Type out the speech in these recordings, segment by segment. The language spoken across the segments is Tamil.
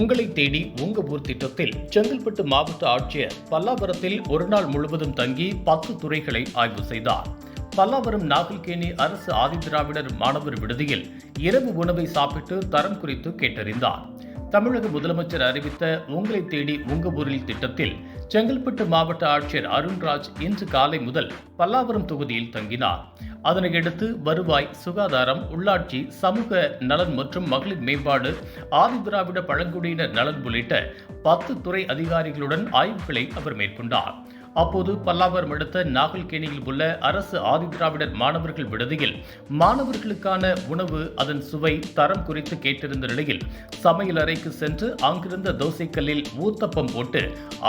உங்களை தேடி உங்க ஊர் திட்டத்தில் செங்கல்பட்டு மாவட்ட ஆட்சியர் பல்லாவரத்தில் ஒரு நாள் முழுவதும் தங்கி பத்து துறைகளை ஆய்வு செய்தார். பல்லாவரம் நாகல்கேணி அரசு ஆதிதிராவிடர் மாணவர் விடுதியில் இரவு உணவை சாப்பிட்டு தரம் குறித்து கேட்டறிந்தார். தமிழக முதலமைச்சர் அறிவித்த உங்களை தேடி உங்க ஊரில் திட்டத்தில் செங்கல்பட்டு மாவட்ட ஆட்சியர் அருண்ராஜ் இன்று காலை முதல் பல்லாவரம் தொகுதியில் தங்கினார். அதனையடுத்து வருவாய் சுகாதாரம் உள்ளாட்சி சமூக நலன் மற்றும் மகளிர் மேம்பாடு ஆதிதிராவிட பழங்குடியினர் நலன் உள்ளிட்ட பத்து துறை அதிகாரிகளுடன் ஆய்வுகளை அவர் மேற்கொண்டார். அப்போது பல்லாவரம் அடுத்த நாகல்கேணியில் உள்ள அரசு ஆதிதிராவிடர் மாணவர்கள் விடுதியில் மாணவர்களுக்கான உணவு அதன் சுவை தரம் குறித்து கேட்டிருந்த நிலையில் சமையல் அறைக்கு சென்று அங்கிருந்த தோசைக்கல்லில் ஊத்தப்பம் போட்டு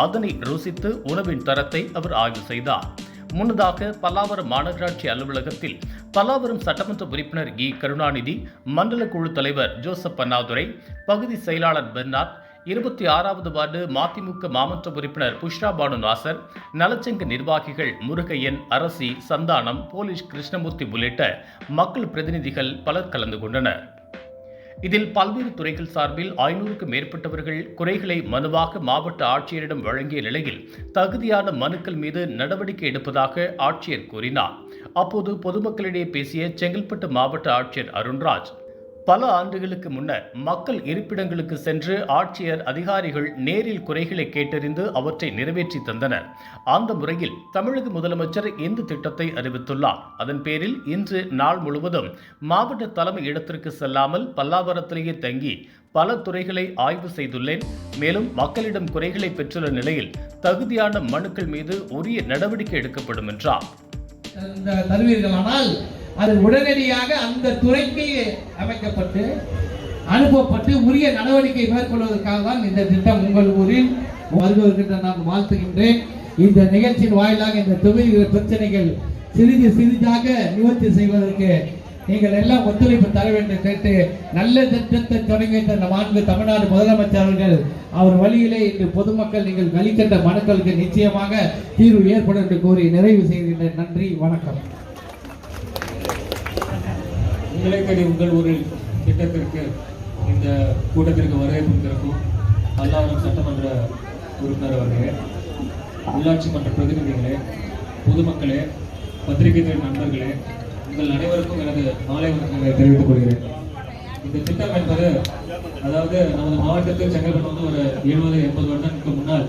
அதனை ருசித்து உணவின் தரத்தை அவர் ஆய்வு செய்தார். முன்னதாக பல்லாவரம் மாநகராட்சி அலுவலகத்தில் பல்லாவரம் சட்டமன்ற உறுப்பினர் இ. கருணாநிதி மண்டல குழு தலைவர் ஜோசப் அண்ணாதுரை பகுதி செயலாளர் பெர்னாட் இருபத்தி ஆறாவது வார்டு மதிமுக மாமன்ற உறுப்பினர் புஷ்ரா பானு நாசர் நலச்சங்க நிர்வாகிகள் முருகையன் அரசி சந்தானம் போலீஸ் கிருஷ்ணமூர்த்தி உள்ளிட்ட மக்கள் பிரதிநிதிகள் பலர் கலந்து கொண்டனர். இதில் பல்வேறு துறைகள் சார்பில் ஐநூறுக்கும் மேற்பட்டவர்கள் குறைகளை மனுவாக மாவட்ட ஆட்சியரிடம் வழங்கிய நிலையில் தகுதியான மனுக்கள் மீது நடவடிக்கை எடுப்பதாக ஆட்சியர் கூறினார். அப்போது பொதுமக்களிடையே பேசிய செங்கல்பட்டு மாவட்ட ஆட்சியர் அருண்ராஜ் பல ஆண்டுகளுக்கு முன்னர் மக்கள் இருப்பிடங்களுக்கு சென்று ஆட்சியர் அதிகாரிகள் நேரில் குறைகளை கேட்டறிந்து அவற்றை நிறைவேற்றி தந்தனர். அந்த முறையில் தமிழக முதலமைச்சர் இந்த திட்டத்தை அறிவித்துள்ளார். அதன் பேரில் இன்று நாள் முழுவதும் மாவட்ட தலைமை இடத்திற்கு செல்லாமல் பல்லாவரத்திலேயே தங்கி பல துறைகளை ஆய்வு செய்துள்ளேன். மேலும் மக்களிடம் குறைகளை பெற்றுள்ள நிலையில் தகுதியான மனுக்கள் மீது உரிய நடவடிக்கை எடுக்கப்படும் என்றார். அது உடனடியாக அந்த துறைக்கு அமைக்கப்பட்டு அனுப்பப்பட்டு உரிய நடவடிக்கை மேற்கொள்வதற்காக தான் இந்த திட்டம் உங்கள் ஊரில் வருவதற்கு நான் வாழ்த்துகின்றேன். இந்த நிகழ்ச்சியின் வாயிலாக இந்த தொகுதியில் பிரச்சனைகள் சிறிது சிறிதாக நிவர்த்தி செய்வதற்கு நீங்கள் எல்லாம் ஒத்துழைப்பு தர வேண்டும் கேட்டு நல்ல திட்டத்தை தொடங்கி தந்த மாண்பு தமிழ்நாடு முதலமைச்சர்கள் அவர் வழியிலே இன்று பொதுமக்கள் நீங்கள் கலிக்கின்ற மனுக்களுக்கு நிச்சயமாக தீர்வு ஏற்படும் என்று கூறி நிறைவு செய்கின்ற நன்றி வணக்கம். உங்களை உங்கள் ஊரில் திட்டத்திற்கு இந்த கூட்டத்திற்கு வரவேற்பு திறக்கும் பல்லாவரம் சட்டமன்ற உறுப்பினர் அவர்களே உள்ளாட்சி மன்ற பிரதிநிதிகளே பொதுமக்களே பத்திரிகை துறை நண்பர்களே உங்கள் அனைவருக்கும் எனது மாலை வணக்கங்களை தெரிவித்துக் கொள்கிறேன். இந்த திட்டம் என்பது அதாவது நமது மாவட்டத்தில் செங்கல்பட்டு வந்து ஒரு எழுபது எண்பது வருடங்களுக்கு முன்னால்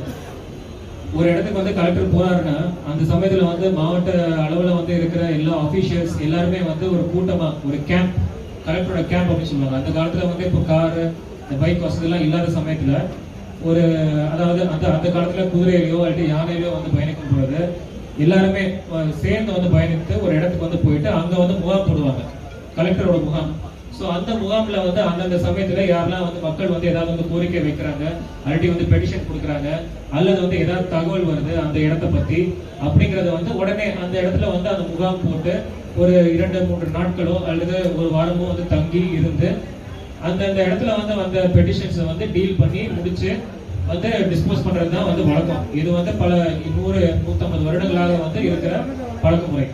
ஒரு இடத்துக்கு வந்து கலெக்டர் போறாருன்னா அந்த சமயத்துல வந்து மாவட்ட அளவுல வந்து இருக்கிற எல்லா அபிஷியல்ஸ் எல்லாருமே வந்து ஒரு கூட்டமா ஒரு கேம்ப் கலெக்டரோட கேம்ப் அப்படின்னு சொல்லுவாங்க. அந்த காலத்துல வந்து இப்போ காரு இந்த பைக் வசதி எல்லாம் இல்லாத சமயத்துல ஒரு அதாவது அந்த அந்த காலத்துல குதிரையிலையோ அல்லது யானையிலையோ வந்து பயணிக்கும் பொழுது எல்லாருமே சேர்ந்து வந்து பயணித்து ஒரு இடத்துக்கு வந்து போயிட்டு அங்க வந்து முகாம் போடுவாங்க. கலெக்டரோட முகாம். ஸோ அந்த முகாம்ல வந்து அந்தந்த சமயத்துல யாரெல்லாம் வந்து மக்கள் வந்து ஏதாவது வந்து கோரிக்கை வைக்கிறாங்க அல்லாட்டி வந்து பெட்டிஷன் கொடுக்குறாங்க அல்லது வந்து ஏதாவது தகவல் வருது அந்த இடத்த பத்தி அப்படிங்கறத வந்து உடனே அந்த இடத்துல வந்து அந்த முகாம் போட்டு ஒரு இரண்டு மூன்று நாட்களோ அல்லது ஒரு வாரமோ வந்து தங்கி இருந்து அந்தந்த இடத்துல வந்து அந்த பெட்டிஷன்ஸை வந்து டீல் பண்ணி முடிச்சு வந்து டிஸ்போஸ் பண்ணுறது தான் வந்து வழக்கம். இது வந்து பல நூறு நூத்தம்பது வருடங்களாக வந்து இருக்கிற பழக்க முறை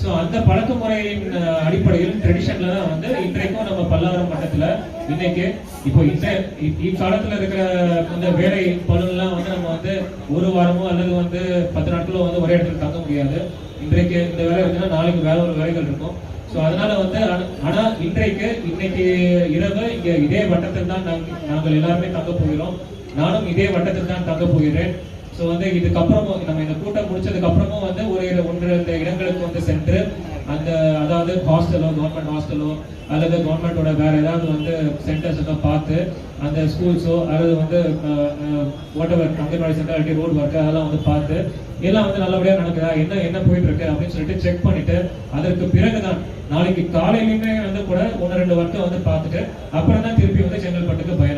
ஸோ அந்த பழக்க முறையின் அடிப்படையில் ட்ரெடிஷன்ல தான் வந்து இன்றைக்கும் நம்ம பல்லாவரம் மட்டத்துல இன்னைக்கு இப்போ இந்த இ- இக்காலத்துல இருக்கிற இந்த வேலை பலன்லாம் வந்து நம்ம வந்து ஒரு வாரமோ அல்லது வந்து பத்து நாட்களோ வந்து ஒரே இடத்துல தங்க முடியாது. இன்றைக்கு இந்த வேலை இருக்குன்னா நாளைக்கு வேற ஒரு வேலைகள் இருக்கும். ஸோ அதனால வந்து ஆனா- ஆனா இன்றைக்கு இன்னைக்கு இரவு இங்க இதே வட்டத்தில் தான் நாங்கள் எல்லாருமே தங்க போகிறோம். நானும் இதே வட்டத்தில் தான் தங்க போகிறேன். ஸோ வந்து இதுக்கப்புறமும் நம்ம இந்த கூட்டம் முடிச்சதுக்கு அப்புறமும் வந்து ஒரு ஒன்று இந்த இடங்களுக்கு வந்து சென்று அந்த அதாவது ஹாஸ்டலோ கவர்மெண்ட் ஹாஸ்டலோ அல்லது கவர்மெண்டோட வேற ஏதாவது வந்து சென்டர்ஸ் எல்லாம் பார்த்து அந்த ஸ்கூல்ஸோ அல்லது வந்து வாட் எவர் அங்கன்வாடி சென்டர் இல்லாட்டி ரோடு ஒர்க்கு அதெல்லாம் வந்து பார்த்து எல்லாம் வந்து நல்லபடியாக நடக்குதா என்ன என்ன போயிட்டு இருக்கு அப்படின்னு சொல்லிட்டு செக் பண்ணிட்டு அதற்கு பிறகுதான் நாளைக்கு காலையிலுமே வந்து கூட ஒன்று ரெண்டு ஒர்க்கை வந்து பார்த்துட்டு அப்புறம் தான் திருப்பி வந்து செங்கல்பட்டுக்கு பயணம்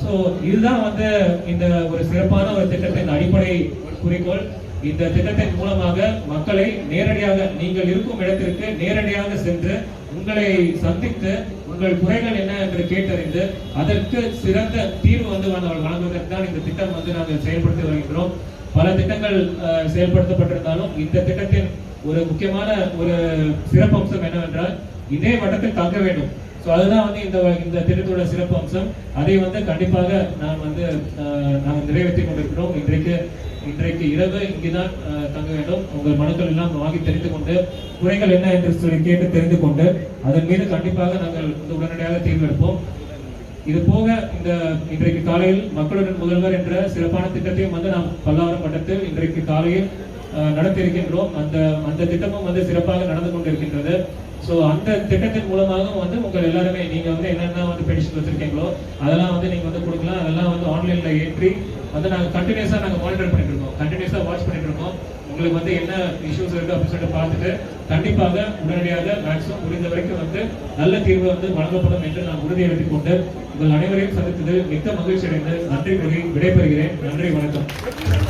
ஸோ இதுதான் வந்து இந்த ஒரு சிறப்பான ஒரு திட்டத்தின் அடிப்படை குறிக்கோள். இந்த திட்டத்தின் மூலமாக மக்களை நேரடியாக நீங்கள் இருக்கும் இடத்திற்கு நேரடியாக சென்று உங்களை சந்தித்து உங்கள் குறைகள் என்ன என்று கேட்டறிந்து அதற்கு சிறந்த தீர்வு வந்து வழங்க- வழங்குவதற்கு தான் இந்த திட்டம் வந்து நாங்கள் செயல்படுத்தி வருகின்றோம். பல திட்டங்கள் அஹ், செயல்படுத்தப்பட்டிருந்தாலும் இந்த திட்டத்தின் ஒரு முக்கியமான ஒரு சிறப்பம்சம் என்னவென்றால் இதே வட்டத்தில் தங்க வேண்டும். ஸோ அதுதான் வந்து இந்த இந்த திட்டத்தோட சிறப்பு அம்சம். அதை வந்து கண்டிப்பாக நான் வந்து அஹ், நாங்கள் நிறைவேற்றி கொண்டிருக்கிறோம். இன்றைக்கு இன்றைக்கு இரவு இங்குதான் தங்க வேண்டும். உங்கள் மனுக்கள் எல்லாம் வாங்கி தெரிந்து கொண்டு குறைகள் என்ன என்று சொல்லி கேட்டு தெரிந்து கொண்டு அதன் மீது கண்டிப்பாக நாங்கள் வந்து உடனடியாக தீர்வெடுப்போம். இது போக இந்த இன்றைக்கு காலையில் மக்களுடன் முதல்வர் என்ற சிறப்பான திட்டத்தையும் வந்து நாம் பல்லாவரம் மட்டத்தில் இன்றைக்கு காலையில் அஹ், நடத்தியிருக்கின்றோம். அந்த அந்த திட்டமும் வந்து சிறப்பாக நடந்து கொண்டிருக்கின்றது. ஸோ அந்த திட்டத்தின் மூலமாகவும் வந்து உங்கள் எல்லாருமே நீங்கள் வந்து என்னென்ன வந்து பெடிஷன் வச்சுருக்கீங்களோ அதெல்லாம் வந்து நீங்கள் வந்து கொடுக்கலாம். அதெல்லாம் வந்து ஆன்லைனில் ஏற்றி வந்து நாங்கள் கண்டினியூஸாக நாங்கள் மானிட்டர் பண்ணிட்டு இருக்கோம். கண்டினியூஸாக வாட்ச் பண்ணிட்டு இருக்கோம். உங்களுக்கு வந்து என்ன இஷ்யூஸ் இருக்குது அப்படின்னு சொல்லிட்டு பார்த்துட்டு கண்டிப்பாக உடனடியாக மேக்ஸிமம் முடிந்த வரைக்கும் வந்து நல்ல தீர்வு வந்து வழங்கப்படும் என்று நான் உறுதி எடுத்துக் கொண்டு உங்கள் அனைவரையும் சந்தித்தது மிக்க மகிழ்ச்சி அடைந்து நன்றி கூறி விடைபெறுகிறேன். நன்றி வணக்கம்.